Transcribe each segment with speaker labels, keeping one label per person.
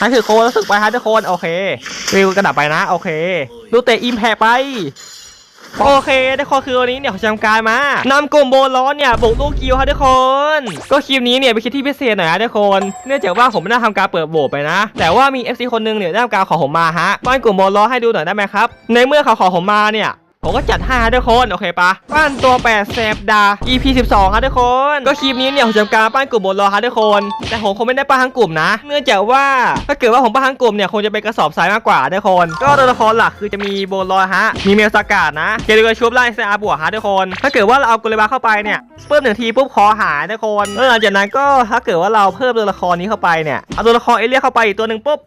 Speaker 1: นั่นคือโค้ดรู้สึกไปฮะทุกคนโอเควิวกระดับไปนะโอเคดูเตะอิมแพกไปโอเคทุกคนคือวันนี้เนี่ยขาจำการมานำกลุ่มโบล้อนเนี่ยบุกลูกกิวฮะทุกคน ก็คลิปนี้เนี่ยเป็นคลิปที่พิเศษหน่อยนะทุกคน เนื่องจากว่าผมไม่ได้ทำการเปิดโบไปนะ แต่ว่ามี FC คนหนึงเนี่ยได้ทำการขอผมมาฮะป้านกลุ่มโบล้อให้ดูหน่อยได้ไหมครับ ในเมื่อเขาขอผมมาเนี่ย ผมก็จัดให้ฮะทุกคนโอเคปะปั้นตัวแปดแสบดา EP 12ฮะทุกคนก็คลิปนี้เนี่ยผมจะทำการปั้นกลุ่มบล้อฮะทุกคน แต่ผมคงไม่ได้ปั้นทั้งกลุ่มนะ เนื่องจากว่าถ้าเกิดว่าผมปั้นทั้งกลุ่มเนี่ยคงจะเป็นกระสอบทรายมากกว่าทุกคน ก็ตัวละครหลักคือจะมีโบนลอยฮะมีเมลสกาดนะเกลิกชุบไล่เซอาบวกฮะทุกคน ถ้าเกิดว่าเราเอากุลบาเข้าไปเนี่ยปุ๊บหนึ่งทีปุ๊บคอหายทุกคนแล้วหลังจากนั้นก็ถ้าเกิดว่าเราเพิ่มตัวละครนี้เข้าไปเนี่ยเอาตัวละครเอเลียเข้าไปอีกตัวหนึ่งปุ๊บ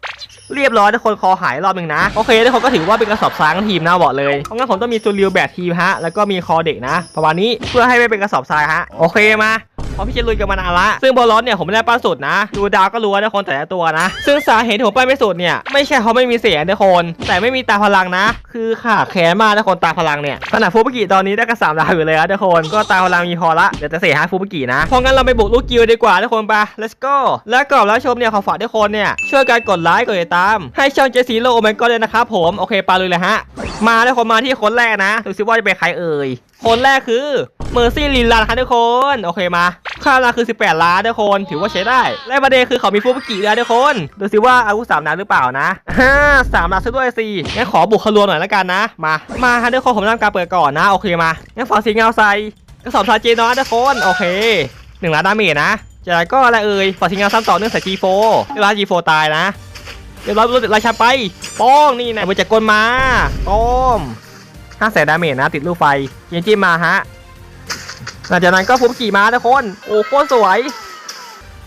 Speaker 1: เรียบร้อยทุกคนคอหายรอบหนึ่งนะโอเคทุกคนก็ถือว่าเป็นกระสอบทรายทั้งทีมนะบอกเลยเพราะงั้นผมต้องมีซูริวแบบทีมฮะ แล้วก็มีคอเด็กนะ ประมาณนี้เพื่อให้ไม่เป็นกระสอบทรายฮะ โอเคมาเพราะพี่จะลุยกันมานานละ ซึ่งบอลลอนเนี่ยผมไม่ได้ปั้นสุดนะ ดูดาวก็รู้ว่าทุกคนแต่ละตัวนะ ซึ่งสาเหตุที่ผมปั้นไม่สุดเนี่ย ไม่ใช่เขาไม่มีเสียงทุกคน แต่ไม่มีตาพลังนะ คือขาดแขนมากทุกคนตาพลังเนี่ย ขนาดฟูบุกิตอนนี้ได้กระสามดาวอยู่เลยนะทุกคน ก็ตาพลังมีพอละ เดี๋ยวจะเสียให้ฟูบุกินะ เพราะงั้นเราไปบุกลูกกิวดีกว่าทุกคนไป let's go และก่อนรับชมเนี่ยขอฝากทุกคนเนี่ยช่วยกันกดไลค์กดติดตาม ให้ช่องเจสีโลโอเมนก็เลยนะครับผม โอเคไปเลยเลยฮะ มาทุกคนมาที่คนแรกนะดูซิว่าจะเป็นใครเอ่ย คนแรกคือเมอร์ซี่ลินลันครับทุกคน โอเคมา ค่าราคือ 18 ล้านทุกคน ถือว่าใช้ได้ และประเด็นคือเขามีฟูบุกิแล้วทุกคน ดูซิว่าอาวุธสามนัดหรือเปล่านะฮ่าสามนัดซะด้วยสิงั้นขอบุกขลวหน่อยแล้วกันนะ มา มาฮะทุกคนผมทำการเปิดก่อนนะ โอเคมา งั้นฝากสีเงาใส่กระสอบทาเจนอนทุกคน โอเคหนึ่งล้านดาเมจนะจากนั้นก็อะไรเอ่ยฝากสีเงาซ้ำต่อเนื่องใส่ G4 เวลา G4 ตายนะ เรียบร้อยรถราชาไปป้องนี่นะมาจากกลมาโป้มห้าแสนดาเมจนะติดลูกไฟยิงจิ้มมาฮะหลังจากนั้นก็ฟุบขี่ม้าทุกคนโอ้โคตรสวย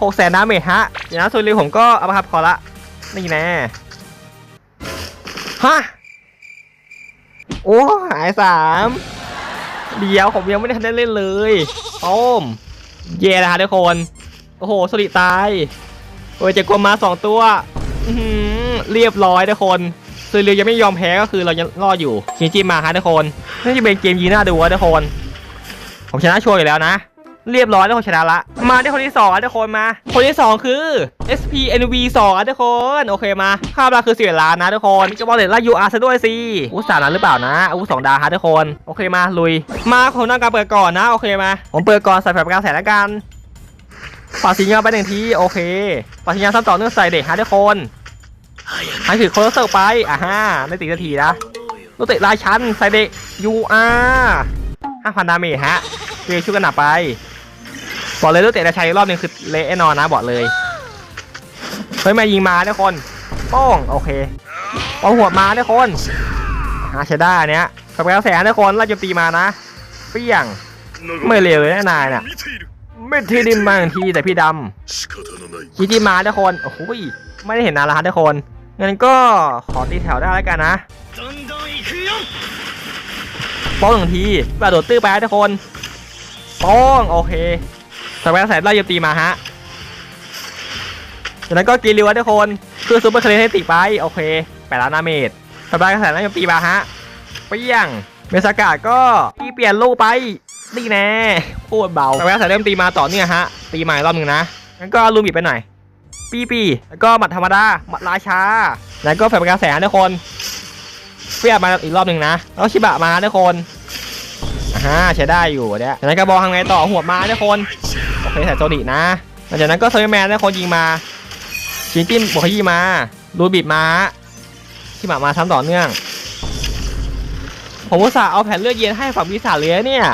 Speaker 1: หกแสนดาเมจฮะเดี๋ยวนส่วนเร็วผมก็เอามาครับพอละนี่แน่ฮะโอ้หายสามเดียวผมยังไม่ได้ทันได้เล่นเลยโป้มเย่นะฮะทุกคน โอ้โหสลิตาย โอ้ยจะกลมาสองตัว อื้อหือเรียบร้อยทุกคนซูเรียยังไม่ยอมแพ้ก็คือเรายังรอดอยู่ชินจิมาฮะทุกคนนี่จะเป็นเกมยีน่าดูอะทุกคนผมชนะชัวร์อยู่แล้วนะ เรียบร้อยทุกคนชนะละ มาที่คนที่สองอะทุกคนมา คนที่สองคือ SPNV 2อะทุกคนโอเคมาค่าราคือสิบล้านนะทุกคนจะบอกเลยล่า UR ซะด้วยสิอาวุธสามนั้นหรือเปล่านะอุตสองดาวฮะทุกคนโอเคมาลุย มาผมนั่งการเปิดก่อนนะโอเคมาผมเปิดก่อนใส่แผลประกาศแสนละกัน ฝากสีเงาไปหนึ่งทีโอเคฝากสีเงาซ้ำต่อเนื่องใส่เด็กฮะทุกคนให้ถือโคโรเซอร์ไปอะฮะไม่ติดนาทีนะลูกเตะลายชั้นใส่เด็กยูอาร์ห้าพันดาเมจฮะเกยชุกกันหนักไปบอกเลยลูกเตะลายชั้นรอบนึงคือเละแน่นอนนะบอกเลยเฮ้ยมายิงมาทุกคนป้องโอเคปองหัวมาทุกคนหาใช้ได้อันเนี้ยกับแก้วแสนทุกคนไล่โจมตีมานะเปี้ยงไม่เร็วเลยนะนายน่ะ ไม่ทีดิมมาอย่างทีแต่พี่ดำคิดที่มาทุกคนโอ้โหไม่ได้เห็นนานแล้วะทุกคนงั้นก็ขอตีแถวได้แล้วกันนะป้องหนึ่งทีกระโดดตื้อไปทุกคนป้องโอเคสแควร์สายไล่ยมตีมาฮะจากนั้นก็กินริวทุกคนคือซูเปอร์เคลนให้ตีไปโอเคไปแล้วนาเมดสแควร์สายไล่ยมตีมาฮะไปยังเมสากาก็ที่เปลี่ยนลูกไป นี่แน่โคตรเบาสแปรแสนเริ่มตีมาต่อเนื่องฮะ ตีใหม่รอบหนึ่งนะ งั้นก็ลูมิดไปหน่อย ปีปีแล้วก็หมัดธรรมดา หมัดราชา แล้วก็แฟนประแสนทุกคนเฟียดมาอีกรอบหนึ่งนะ แล้วชิบะมาทุกคนอ่าฮะใช้ได้อยู่เนี่ยจากนั้นก็บอลทำไงต่อหัวมาทุกคน โอเคใส่โซดินะ หลังจากนั้นก็เซอร์แมนทุกคนยิงมาชินจิ้มบวกขยี้มาดูบิดมาชิบะมาซ้ำต่อเนื่องผมอุตส่าห์เอาแผ่นเลือดเย็นให้ฝั่งปีศาจเลยเนี่ย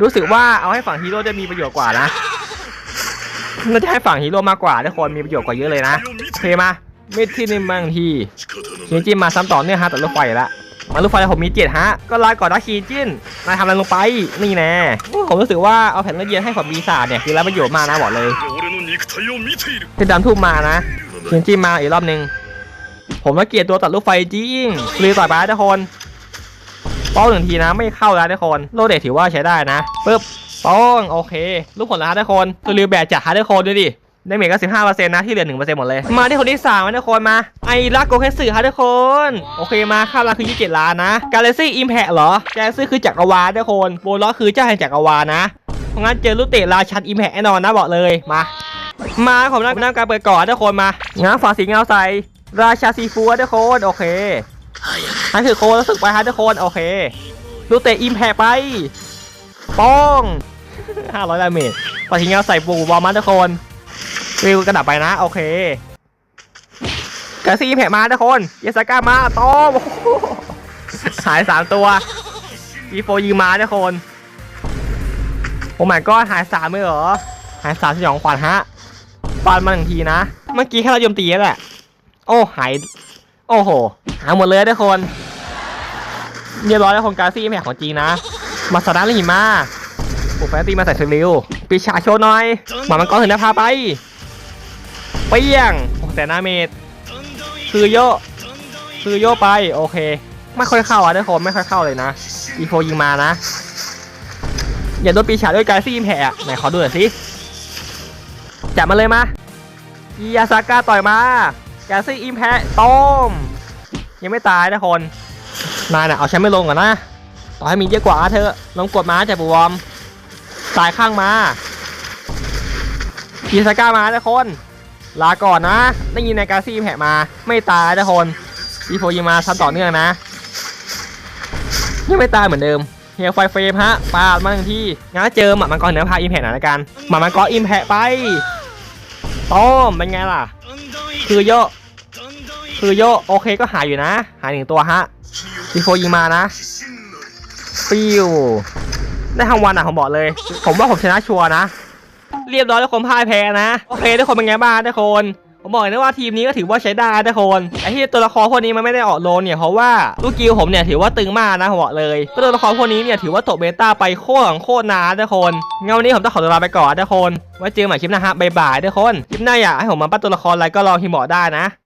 Speaker 1: รู้สึกว่าเอาให้ฝั่งฮีโร่จะมีประโยชน์กว่านะเราจะให้ฝั่งฮีโร่มากกว่าทุกคนมีประโยชน์กว่าเยอะเลยนะเคมาเม็ดที่หนึ่งบางที
Speaker 2: ชิน
Speaker 1: จินมาซ้ำต่อเนื่องฮะแต่รถไฟละมารถไฟผมมีเจ็ดฮะ ก็ลาก่อนนะคีจินนายทำอะไรลงไป นี่แน่ผมรู้สึกว่าเอาแผ่นละเอียดให้กับมีศาสเนี่ยคือรับประโยชน์มากนะบอกเลย
Speaker 2: เป็
Speaker 1: นดำทุ่มมานะคีจินมาอีกรอบนึง ผมละเกียดตัวตัดรถไฟจริงรีต่อยไปทุกคน ป้องหนึ่งทีนะไม่เข้าแล้วทุกคนโลเดทถือว่าใช้ได้นะปึ๊บป้องโอเคลูกผลแล้วฮะทุกคนตัวรีแบกจากฮะทุกคนดูดิได้เมจก็สิบห้าเปอร์เซ็นต์นะที่เหลือหนึ่งเปอร์เซ็นต์หมดเลย มาที่คนที่สามนะทุกคนมาไอรักโกเคสึฮะทุกคน โอเคมาค่าราคือยี่สิบเจ็ดล้านนะกาแล็กซี่อิมแพคเหรอกาแล็กซี่คือจักรวาลทุกคนโบล็อกคือเจ้าแห่งจักรวาลนะเพราะงั้นเจอลูเตะราชันอิมแพคแน่นอนนะบอกเลยมา มาผมนั่งนั่งการเปิดก่อนทุกคนมาง้างฝาสีเงาใสราชาซีฟูทุกคนโอเค นั่นคือโคนรู้สึกไปฮะทุกคนโอเคลูเตะอิมแพกไปป้อง500ดาเมจฝาสีเงาใส่ปูบอลมาทุกคนวิวกระดับไปนะ โอเคกระซีอิมแพกมาทุกคนเยสก้ามาต้อมหายสามตัวอีโฟยิงมาทุกคนโอ้ my god หายสามเลยเหรอ หายสามสยองขวัญฮะปานมาหนึ่งทีนะ เมื่อกี้แค่เราโจมตีแล้วแหละ โอ้ หาย โอ้โห หาหมดเลยทุกคนเรียบร้อยแล้วคนกาซี่แม่ของจริงนะ มาสตาระลิมาปุ๊บแฟนตีมาใส่เซริวปีชาโชว์หน่อยหมามันก็ถึงได้พาไปเปี้ยงแต่หนาเมตรคือโยคือโยไปโอเค ไม่ค่อยเข้าอะทุกคนไม่ค่อยเข้าเลยนะ อีโฟยิงมานะ อย่าโดนปีศาด้วยกาซี่แผ่ไหนขอดูหน่อยสิจับมาเลยมาอียาซาก้าต่อยมา กาซี่อิมแพต้ม ยังไม่ตายนะคนนายน่ะเอาแชมป์ไม่ลงก่อนนะ ต่อให้มีเยอะกว่าเธอลงกดม้าจากบูวอมสายข้างมาอีซาก้ามาทุกคน ลาก่อนนะ ได้ยินในกาซี่แผลมา ไม่ตายทุกคนอีโฟยิงมาซ้ำต่อเนื่องนะ ยังไม่ตายเหมือนเดิมเฮียไฟเฟรมฮะปาดมาหนึ่งที่งั้นเจอหมามังกรเหนือพาอิมแพคหน่อยละกันหมามังกรอิมแพคไปต้มเป็นไงล่ะ คือโยคือโยโอเคก็หายอยู่นะ หายหนึ่งตัวฮะดีโฟยิงมานะฟิวได้ทั้งวันอะผมบอกเลย ผมว่าผมชนะชัวร์นะ เรียบร้อยแล้วคนพ่ายแพ้นะ โอเคทุกคนเป็นไงบ้างทุกคน ผมบอกเลยนะว่าทีมนี้ก็ถือว่าใช้ได้ทุกคนไอที่ตัวละครพวกนี้มันไม่ได้ออกโลนเนี่ยเพราะว่าลูกกิลผมเนี่ยถือว่าตึงมากนะผมบอกเลยตัวละครพวกนี้เนี่ยถือว่าตกเบต้าไปโคตรของโคตรนานทุกคนเงาวันนี้ผมต้องขอตัวลาไปก่อนทุกคนไว้เจอกันใหม่คลิปหน้าฮะบ๊ายบายทุกคนคลิปหน้าอยากให้ผมมาปั้นตัวละครอะไรก็ลองฮิมบอกได้นะ